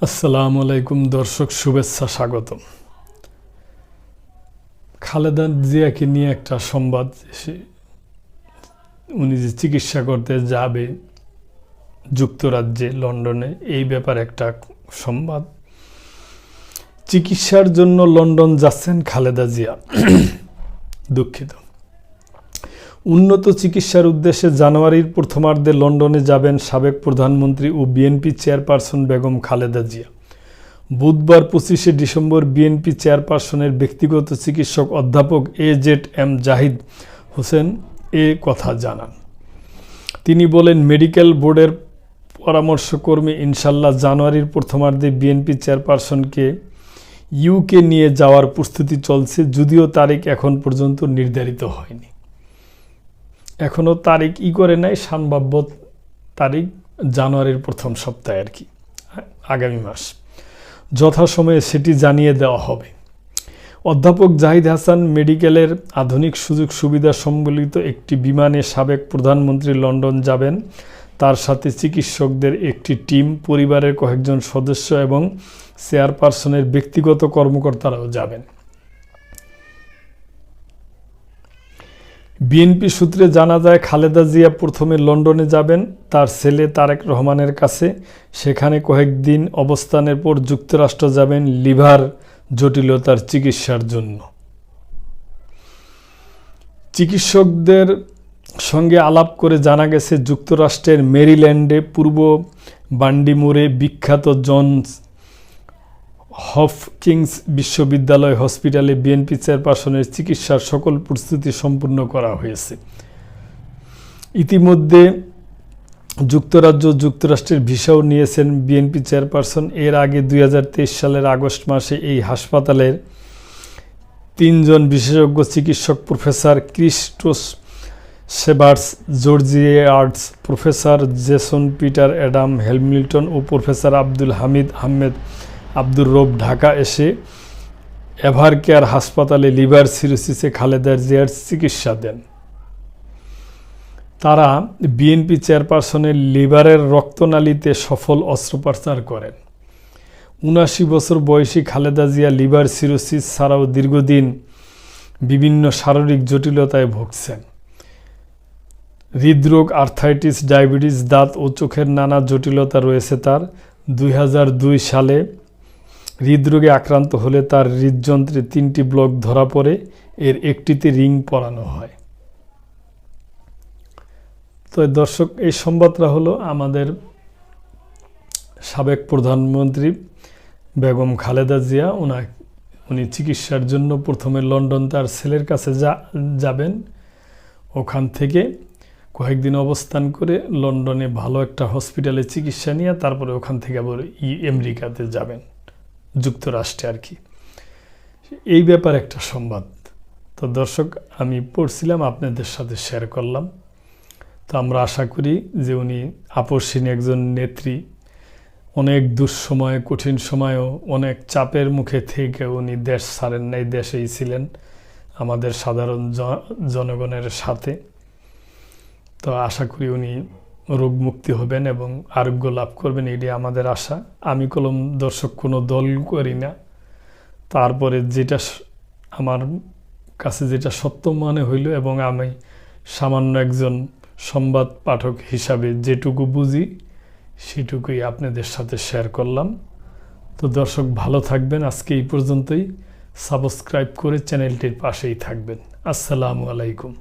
আসসালামু আলাইকুম দর্শক, শুভেচ্ছা, স্বাগতম। খালেদা জিয়াকে নিয়ে একটা সংবাদ এসে- উনি যে চিকিৎসা করতে যাবে যুক্তরাজ্যে, লন্ডনে, এই ব্যাপারে একটা সংবাদ। চিকিৎসার জন্য লন্ডন যাচ্ছেন খালেদা জিয়া। দুঃখিত। উন্নত চিকিৎসার উদ্দেশ্যে জানুয়ারির প্রথমার্ধে লন্ডনে যাবেন সাবেক প্রধানমন্ত্রী ও বিএনপি চেয়ারপারসন বেগম খালেদা জিয়া। বুধবার পঁচিশে ডিসেম্বর বিএনপি চেয়ারপারসনের ব্যক্তিগত চিকিৎসক অধ্যাপক A Z M Zahid Hossain এ কথা জানান। তিনি বলেন, মেডিকেল বোর্ডের পরামর্শকর্মী ইনশাল্লাহ জানুয়ারির প্রথমার্ধে বিএনপি চেয়ারপারসনকে ইউকে নিয়ে যাওয়ার প্রস্তুতি চলছে, যদিও তারিখ এখন পর্যন্ত নির্ধারিত হয়নি। এখনও তারিখ ই করে নাই, সম্ভাব্য তারিখ জানুয়ারির প্রথম সপ্তাহে আর কি, আগামী মাস। যথাসময়ে সেটি জানিয়ে দেওয়া হবে। অধ্যাপক জাহিদ হাসান মেডিকেলের আধুনিক সুযোগ সুবিধা সম্বলিত একটি বিমানে সাবেক প্রধানমন্ত্রী লন্ডন যাবেন। তার সাথে চিকিৎসকদের একটি টিম, পরিবারের কয়েকজন সদস্য এবং চেয়ারপারসনের ব্যক্তিগত কর্মকর্তারাও যাবেন। বিএনপি সূত্রে জানা যায়, খালেদা জিয়া প্রথমে লন্ডনে যাবেন, তার ছেলে তারেক রহমানের কাছে। সেখানে কয়েকদিন অবস্থানের পর যুক্তরাষ্ট্র যাবেন লিভার জটিলতার চিকিৎসার জন্য। চিকিৎসকদের সঙ্গে আলাপ করে জানা গেছে, যুক্তরাষ্ট্রের মেরিল্যান্ডে পূর্ব বান্ডিমোরে বিখ্যাত জন হফকিংস বিশ্ববিদ্যালয় হসপিটালে বিএনপি চেয়ারপারসনের চিকিৎসার সকল প্রস্তুতি সম্পূর্ণ করা হয়েছে। ইতিমধ্যে যুক্তরাজ্য যুক্তরাষ্ট্রের ভিসাও নিয়েছেন বিএনপি চেয়ারপারসন। এর আগে দুই হাজার তেইশ সালের আগস্ট মাসে এই হাসপাতালের তিনজন বিশেষজ্ঞ চিকিৎসক প্রফেসর ক্রিস্টোস সেবার্স জর্জিয়ার্ডস professor Jason Peter, Adam Hamilton ও প্রফেসর আব্দুল হামিদ আহমেদ আব্দুর রব ঢাকা এসে এভার কেয়ার হাসপাতালে লিভার সিরোসিসে খালেদার জিয়ার চিকিৎসা দেন। তারা বিএনপি চেয়ারপারসনের লিভারের রক্তনালীতে সফল অস্ত্রোপচার করেন। উনাশি বছর বয়সী খালেদা জিয়া লিভার সিরোসিস ছাড়াও দীর্ঘদিন বিভিন্ন শারীরিক জটিলতায় ভুগছেন। হৃদরোগ, আর্থাইটিস, ডায়াবেটিস, দাঁত ও চোখের নানা জটিলতা রয়েছে তার। দুই হাজার দুই সালে হৃদরোগে আক্রান্ত হলে তার হৃদযন্ত্রে তিনটি ব্লক ধরা পড়ে, এর একটিতে রিং পরানো হয়। তো দর্শক, এই সংবাদটা হলো আমাদের সাবেক প্রধানমন্ত্রী বেগম খালেদা জিয়া। ওনা উনি চিকিৎসার জন্য প্রথমে লন্ডন তার ছেলের কাছে যা, যাবেন। ওখান থেকে কয়েকদিন অবস্থান করে লন্ডনে ভালো একটা হসপিটালে চিকিৎসা নিয়ে তারপরে ওখান থেকে আবার আমেরিকাতে যাবেন। যুক্তরাষ্ট্রে আর কি। এই ব্যাপার একটা সংবাদ। তো দর্শক, আমি পড়ছিলাম, আপনাদের সাথে শেয়ার করলাম। তো আমরা আশা করি যে উনি আপসীন একজন নেত্রী। অনেক দুঃসময়ে, কঠিন সময়ও, অনেক চাপের মুখে থেকে উনি দেশ ছাড়েন নাই, দেশেই ছিলেন আমাদের সাধারণ জনগণের সাথে। তো আশা করি উনি রোগমুক্তি হবেন এবং আরোগ্য লাভ করবেন, এটি আমাদের আশা। আমি কলম দর্শক কোনো দল করি না। তারপরে যেটা আমার কাছে যেটা সত্য মনে হইল এবং আমি সামান্য একজন সংবাদ পাঠক হিসাবে যেটুকু বুঝি, সেটুকুই আপনাদের সাথে শেয়ার করলাম। তো দর্শক, ভালো থাকবেন। আজকে এই পর্যন্তই। সাবস্ক্রাইব করে চ্যানেলটির পাশেই থাকবেন। আসসালামু আলাইকুম।